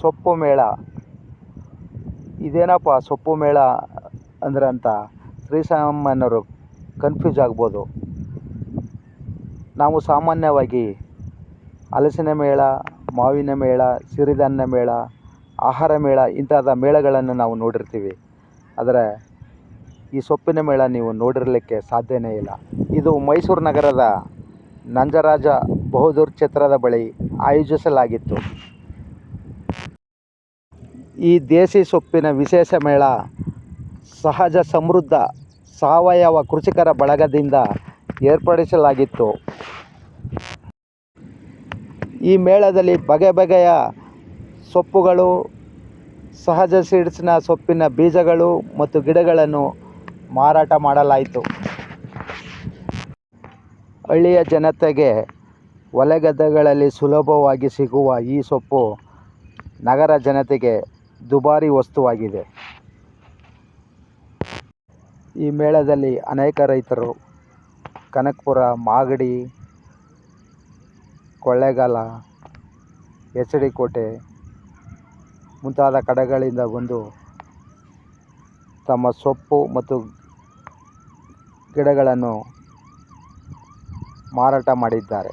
ಸೊಪ್ಪು ಮೇಳ. ಇದೇನಪ್ಪ ಸೊಪ್ಪು ಮೇಳ ಅಂದ್ರೆ ಅಂತ ಶ್ರೀಸಾಮಾನ್ಯರು ಕನ್ಫ್ಯೂಸ್ ಆಗ್ಬೋದು. ನಾವು ಸಾಮಾನ್ಯವಾಗಿ ಹಲಸಿನ ಮೇಳ, ಮಾವಿನ ಮೇಳ, ಸಿರಿಧಾನ್ಯ ಮೇಳ, ಆಹಾರ ಮೇಳ ಇಂಥದ ಮೇಳಗಳನ್ನು ನಾವು ನೋಡಿರ್ತೀವಿ. ಆದರೆ ಈ ಸೊಪ್ಪಿನ ಮೇಳ ನೀವು ನೋಡಿರಲಿಕ್ಕೆ ಸಾಧ್ಯನೇ ಇಲ್ಲ. ಇದು ಮೈಸೂರು ನಗರದ ನಂಜರಾಜ ಬಹದ್ದೂರ್ ಛತ್ರದ ಬಳಿ ಆಯೋಜಿಸಲಾಗಿತ್ತು. ಈ ದೇಸಿ ಸೊಪ್ಪಿನ ವಿಶೇಷ ಮೇಳ ಸಹಜ ಸಮೃದ್ಧ ಸಾವಯವ ಕೃಷಿಕರ ಬಳಗದಿಂದ ಏರ್ಪಡಿಸಲಾಗಿತ್ತು. ಈ ಮೇಳದಲ್ಲಿ ಬಗೆ ಬಗೆಯ ಸೊಪ್ಪುಗಳು, ಸಹಜ ಸೀಡ್ಸ್ನ ಸೊಪ್ಪಿನ ಬೀಜಗಳು ಮತ್ತು ಗಿಡಗಳನ್ನು ಮಾರಾಟ ಮಾಡಲಾಯಿತು. ಹಳ್ಳಿಯ ಜನತೆಗೆ ಹೊಲಗದ್ದೆಗಳಲ್ಲಿ ಸುಲಭವಾಗಿ ಸಿಗುವ ಈ ಸೊಪ್ಪು ನಗರ ಜನತೆಗೆ ದುಬಾರಿ ವಸ್ತುವಾಗಿದೆ. ಈ ಮೇಳದಲ್ಲಿ ಅನೇಕ ರೈತರು, ಕನಕಪುರ, ಮಾಗಡಿ, ಕೊಳ್ಳೇಗಾಲ ಎಚ್ ಡಿ ಕೋಟೆ ಮುಂತಾದ ಕಡೆಗಳಿಂದ ಬಂದು ತಮ್ಮ ಸೊಪ್ಪು ಮತ್ತು ಗಿಡಗಳನ್ನು ಮಾರಾಟ ಮಾಡಿದ್ದಾರೆ.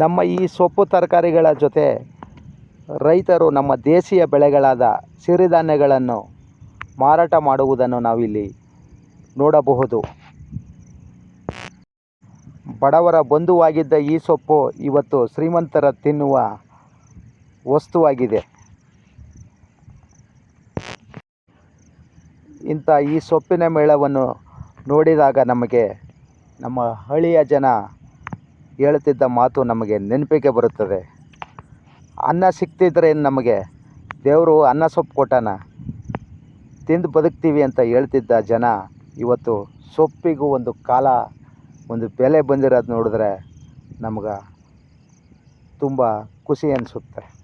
ನಮ್ಮ ಈ ಸೊಪ್ಪು ತರಕಾರಿಗಳ ಜೊತೆ ರೈತರು ನಮ್ಮ ದೇಶೀಯ ಬೆಳೆಗಳಾದ ಸಿರಿಧಾನ್ಯಗಳನ್ನು ಮಾರಾಟ ಮಾಡುವುದನ್ನು ನಾವಿಲ್ಲಿ ನೋಡಬಹುದು. ಬಡವರ ಬಂಧುವಾಗಿದ್ದ ಈ ಸೊಪ್ಪು ಇವತ್ತು ಶ್ರೀಮಂತರ ತಿನ್ನುವ ವಸ್ತುವಾಗಿದೆ. ಇಂಥ ಈ ಸೊಪ್ಪಿನ ಮೇಳವನ್ನು ನೋಡಿದಾಗ ನಮಗೆ ನಮ್ಮ ಹಳ್ಳಿಯ ಜನ ಹೇಳುತ್ತಿದ್ದ ಮಾತು ನಮಗೆ ನೆನಪಿಗೆ ಬರುತ್ತದೆ. ಅನ್ನ ಸಿಕ್ತಿದ್ರೆ ನಮಗೆ? ದೇವರು ಅನ್ನ ಸೊಪ್ಪು ಕೊಟ್ಟಾನ? ತಿಂದು ಬದುಕ್ತೀವಿ ಅಂತ ಹೇಳ್ತಿದ್ದ ಜನ ಇವತ್ತು ಸೊಪ್ಪಿಗೂ ಒಂದು ಕಾಲ, ಒಂದು ಬೆಲೆ ಬಂದಿರೋದು ನೋಡಿದ್ರೆ ನಮ್ಗೆ ತುಂಬ ಖುಷಿ ಅನಿಸುತ್ತೆ.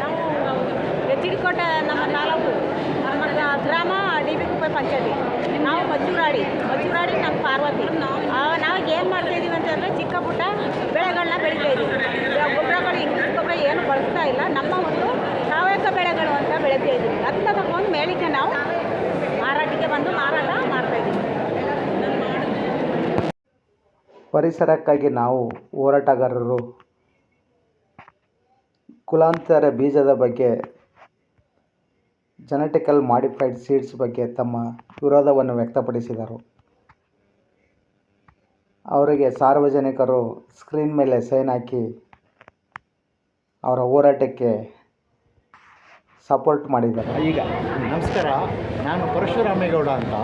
ನಾವು ಎಚ್ಚಿಡಿಕೋಟೆ ನಮ್ಮ ತಾಲೂಕು, ನಮ್ಮ ಗ್ರಾಮ ಡಿ ಬಿ ಕುಪ್ಪೆ ಪಂಚಾಯತಿ. ನಾವು ಮಜೂರಾಡಿ ಮಜೂರಾಡಿ ನಮ್ಮ ಪಾರ್ವತಿ. ನಾವು ಏನು ಮಾಡ್ತಾ ಇದೀವಿ ಅಂತಂದರೆ ಚಿಕ್ಕ ಪುಟ್ಟ ಬೆಳೆಗಳನ್ನ ಬೆಳಿತಾ ಇದೀವಿ. ಇವಾಗ ಗೊಬ್ಬರಗಳು ಇಂಗ್ಲೀಷ್ ಗೊಬ್ಬರ ಏನು ಬಳಸ್ತಾ ಇಲ್ಲ. ನಮ್ಮ ಒಂದು ಸಾವಯವ ಬೆಳೆಗಳು ಅಂತ ಬೆಳಿತಾ ಇದ್ದೀವಿ ಅದನ್ನ ತಗೊಂಡು ನಾವು ಮಾರಾಟಕ್ಕೆ ಬಂದು ಮಾರಾಟ ಮಾಡ್ತಾ ಇದ್ದೀವಿ ಪರಿಸರಕ್ಕಾಗಿ ನಾವು ಹೋರಾಟಗಾರರು, ಕುಲಾಂತರ ಬೀಜದ ಬಗ್ಗೆ ಜೆನೆಟಿಕಲ್ ಮಾಡಿಫೈಡ್ ಸೀಡ್ಸ್ ಬಗ್ಗೆ ತಮ್ಮ ವಿರೋಧವನ್ನು ವ್ಯಕ್ತಪಡಿಸಿದರು. ಅವರಿಗೆ ಸಾರ್ವಜನಿಕರು ಸ್ಕ್ರೀನ್ ಮೇಲೆ ಸೈನ್ ಹಾಕಿ ಅವರ ಹೋರಾಟಕ್ಕೆ ಸಪೋರ್ಟ್ ಮಾಡಿದ್ದಾರೆ ಈಗ ನಮಸ್ಕಾರ, ನಾನು ಪರಶುರಾಮೇಗೌಡ ಅಂತ.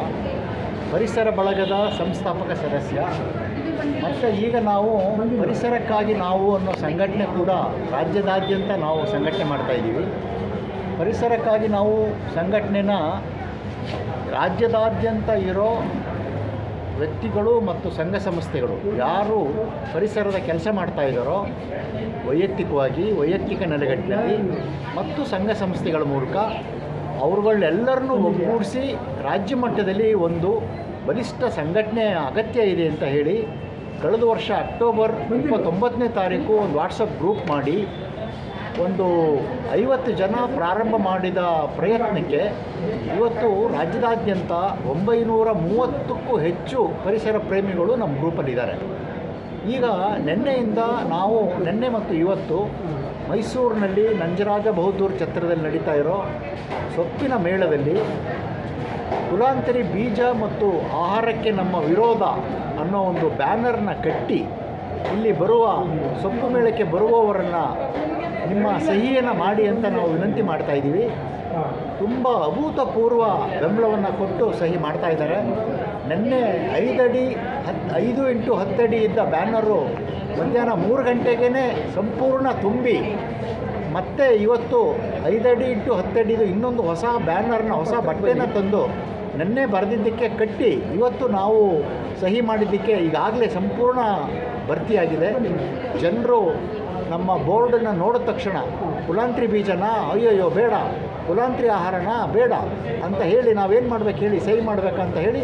ಪರಿಸರ ಬಳಗದ ಸಂಸ್ಥಾಪಕ ಸದಸ್ಯ. ಮತ್ತು ಈಗ ನಾವು ಪರಿಸರಕ್ಕಾಗಿ ನಾವು ಅನ್ನೋ ಸಂಘಟನೆ ಕೂಡ ರಾಜ್ಯದಾದ್ಯಂತ ನಾವು ಸಂಘಟನೆ ಮಾಡ್ತಾ ಇದ್ದೀವಿ. ಪರಿಸರಕ್ಕಾಗಿ ನಾವು ಸಂಘಟನೆನ ರಾಜ್ಯದಾದ್ಯಂತ ಇರೋ ವ್ಯಕ್ತಿಗಳು ಮತ್ತು ಸಂಘ ಸಂಸ್ಥೆಗಳು ಯಾರು ಪರಿಸರದ ಕೆಲಸ ಮಾಡ್ತಾ ಇದ್ದಾರೋ ವೈಯಕ್ತಿಕವಾಗಿ, ವೈಯಕ್ತಿಕ ನೆಲೆಗಟ್ಟಿನಲ್ಲಿ ಮತ್ತು ಸಂಘ ಸಂಸ್ಥೆಗಳ ಮೂಲಕ ಅವ್ರುಗಳನ್ನೆಲ್ಲರನ್ನೂ ಒಗ್ಗೂಡಿಸಿ ರಾಜ್ಯ ಮಟ್ಟದಲ್ಲಿ ಒಂದು ಬಲಿಷ್ಠ ಸಂಘಟನೆ ಅಗತ್ಯ ಇದೆ ಅಂತ ಹೇಳಿ ಕಳೆದ ವರ್ಷ ಅಕ್ಟೋಬರ್ ಇಪ್ಪತ್ತೊಂಬತ್ತನೇ ತಾರೀಕು ಒಂದು ವಾಟ್ಸಪ್ ಗ್ರೂಪ್ ಮಾಡಿ ಒಂದು ಐವತ್ತು ಜನ ಪ್ರಾರಂಭ ಮಾಡಿದ ಪ್ರಯತ್ನಕ್ಕೆ ಇವತ್ತು ರಾಜ್ಯದಾದ್ಯಂತ ಒಂಬೈನೂರ ಮೂವತ್ತಕ್ಕೂ ಹೆಚ್ಚು ಪರಿಸರ ಪ್ರೇಮಿಗಳು ನಮ್ಮ ಗ್ರೂಪಲ್ಲಿದ್ದಾರೆ ಈಗ ನಿನ್ನೆಯಿಂದ ನಾವು, ನಿನ್ನೆ ಮತ್ತು ಇವತ್ತು ಮೈಸೂರಿನಲ್ಲಿ ನಂಜರಾಜ ಬಹದ್ದೂರ್ ಛತ್ರದಲ್ಲಿ ನಡೀತಾ ಇರೋ ಸೊಪ್ಪಿನ ಮೇಳದಲ್ಲಿ ಕುಲಾಂತರಿ ಬೀಜ ಮತ್ತು ಆಹಾರಕ್ಕೆ ನಮ್ಮ ವಿರೋಧ ಅನ್ನೋ ಒಂದು ಬ್ಯಾನರ್ನ ಕಟ್ಟಿ ಇಲ್ಲಿ ಬರುವ ಸೊಪ್ಪು ಮೇಳಕ್ಕೆ ಬರುವವರನ್ನು ನಿಮ್ಮ ಸಹಿಯನ್ನು ಮಾಡಿ ಅಂತ ನಾವು ವಿನಂತಿ ಮಾಡ್ತಾ ಇದ್ದೀವಿ. ತುಂಬ ಅಭೂತಪೂರ್ವ ಬೆಂಬಲವನ್ನು ಕೊಟ್ಟು ಸಹಿ ಮಾಡ್ತಾ ಇದ್ದಾರೆ. ನಿನ್ನೆ ಐದಡಿ ಹತ್ತು ಐದು ಇಂಟು ಹತ್ತಡಿ ಇದ್ದ ಬ್ಯಾನರು ಮಧ್ಯಾಹ್ನ ಮೂರು ಗಂಟೆಗೇ ಸಂಪೂರ್ಣ ತುಂಬಿ, ಮತ್ತೆ ಇವತ್ತು ಐದಡಿ ಇಂಟು ಹತ್ತಡಿದು ಇನ್ನೊಂದು ಹೊಸ ಬ್ಯಾನರ್ನ, ಹೊಸ ಬಟ್ಟೆನ ತಂದು ನಿನ್ನೆ ಬರೆದಿದ್ದಕ್ಕೆ ಕಟ್ಟಿ, ಇವತ್ತು ನಾವು ಸಹಿ ಮಾಡಿದ್ದಕ್ಕೆ ಈಗಾಗಲೇ ಸಂಪೂರ್ಣ ಭರ್ತಿಯಾಗಿದೆ. ಜನರು ನಮ್ಮ ಬೋರ್ಡನ್ನು ನೋಡಿದ ತಕ್ಷಣ, ಕುಲಾಂತ್ರಿ ಬೀಜನ? ಅಯ್ಯಯ್ಯೋ, ಬೇಡ. ಕುಲಾಂತ್ರಿ ಆಹಾರನ? ಬೇಡ. ಅಂತ ಹೇಳಿ ನಾವೇನು ಮಾಡ್ಬೇಕು ಹೇಳಿ, ಸಹಿ ಮಾಡಬೇಕಂತ ಹೇಳಿ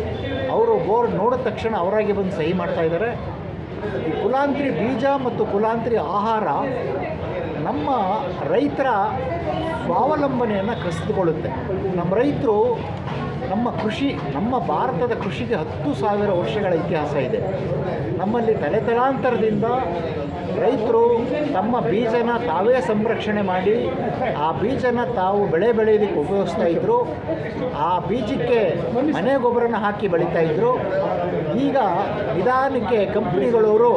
ಅವರು ಬೋರ್ಡ್ ನೋಡಿದ ತಕ್ಷಣ ಅವರಾಗಿ ಬಂದು ಸಹಿ ಮಾಡ್ತಾ ಇದ್ದಾರೆ. ಈ ಕುಲಾಂತ್ರಿ ಬೀಜ ಮತ್ತು ಕುಲಾಂತ್ರಿ ಆಹಾರ ನಮ್ಮ ರೈತರ ಸ್ವಾವಲಂಬನೆಯನ್ನು ಕಸಿದುಕೊಳ್ಳುತ್ತೆ. ನಮ್ಮ ರೈತರು ನಮ್ಮ ಕೃಷಿ, ನಮ್ಮ ಭಾರತದ ಕೃಷಿಗೆ ಹತ್ತು ಸಾವಿರ ವರ್ಷಗಳ ಇತಿಹಾಸ ಇದೆ. ನಮ್ಮಲ್ಲಿ ತಲೆತಲಾಂತರದಿಂದ ರೈತರು ತಮ್ಮ ಬೀಜನ ತಾವೇ ಸಂರಕ್ಷಣೆ ಮಾಡಿ, ಆ ಬೀಜನ ತಾವು ಬೆಳೆ ಬೆಳೆಯೋದಕ್ಕೆ ಉಪಯೋಗಿಸ್ತಾ ಇದ್ದರು ಆ ಬೀಜಕ್ಕೆ ಮನೆ ಗೊಬ್ಬರನ ಹಾಕಿ ಬೆಳೀತಾ ಇದ್ದರು ಈಗ ನಿಧಾನಕ್ಕೆ ಕಂಪ್ನಿಗಳವರು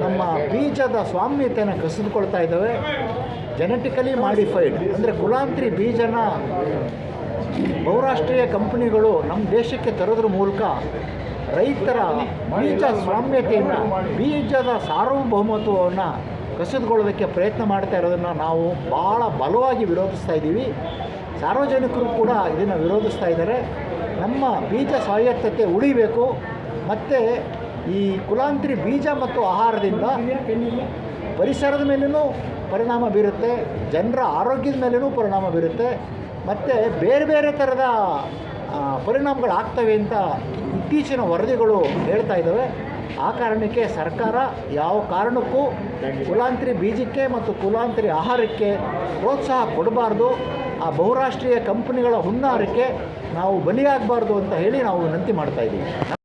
ನಮ್ಮ ಬೀಜದ ಸ್ವಾಮ್ಯತೆಯನ್ನು ಕಸಿದುಕೊಳ್ತಾ ಇದ್ದಾವೆ ಜೆನೆಟಿಕಲಿ ಮಾಡಿಫೈಡ್ ಅಂದರೆ ಕುಲಾಂತ್ರಿ ಬೀಜನ ಬಹುರಾಷ್ಟ್ರೀಯ ಕಂಪನಿಗಳು ನಮ್ಮ ದೇಶಕ್ಕೆ ತರೋದ್ರ ಮೂಲಕ ರೈತರ ಬೀಜ ಸ್ವಾಮ್ಯತೆಯನ್ನು ಬೀಜದ ಸಾರ್ವಭೌಮತ್ವವನ್ನು ಕಸಿದುಕೊಳ್ಳೋದಕ್ಕೆ ಪ್ರಯತ್ನ ಮಾಡ್ತಾ ಇರೋದನ್ನು ನಾವು ಭಾಳ ಬಲವಾಗಿ ವಿರೋಧಿಸ್ತಾ ಇದ್ದೀವಿ. ಸಾರ್ವಜನಿಕರು ಕೂಡ ಇದನ್ನು ವಿರೋಧಿಸ್ತಾ ಇದ್ದಾರೆ. ನಮ್ಮ ಬೀಜ ಸ್ವಾಯತ್ತತೆ ಉಳಿಬೇಕು. ಮತ್ತು ಈ ಕುಲಾಂತ್ರಿ ಬೀಜ ಮತ್ತು ಆಹಾರದಿಂದ ಪರಿಸರದ ಮೇಲೂ ಪರಿಣಾಮ ಬೀರುತ್ತೆ, ಜನರ ಆರೋಗ್ಯದ ಮೇಲೂ ಪರಿಣಾಮ ಬೀರುತ್ತೆ. ಮತ್ತು ಬೇರೆ ಬೇರೆ ಥರದ ಪರಿಣಾಮಗಳಾಗ್ತವೆ ಅಂತ ಇತ್ತೀಚಿನ ವರದಿಗಳು ಹೇಳ್ತಾ ಇದ್ದಾವೆ. ಆ ಕಾರಣಕ್ಕೆ ಸರ್ಕಾರ ಯಾವ ಕಾರಣಕ್ಕೂ ಕುಲಾಂತರಿ ಬೀಜಕ್ಕೆ ಮತ್ತು ಕುಲಾಂತರಿ ಆಹಾರಕ್ಕೆ ಪ್ರೋತ್ಸಾಹ ಕೊಡಬಾರ್ದು. ಆ ಬಹುರಾಷ್ಟ್ರೀಯ ಕಂಪನಿಗಳ ಹುನ್ನಾರಕ್ಕೆ ನಾವು ಬಲಿಯಾಗಬಾರ್ದು ಅಂತ ಹೇಳಿ ನಾವು ವಿನಂತಿ ಮಾಡ್ತಾ ಇದ್ದೀವಿ.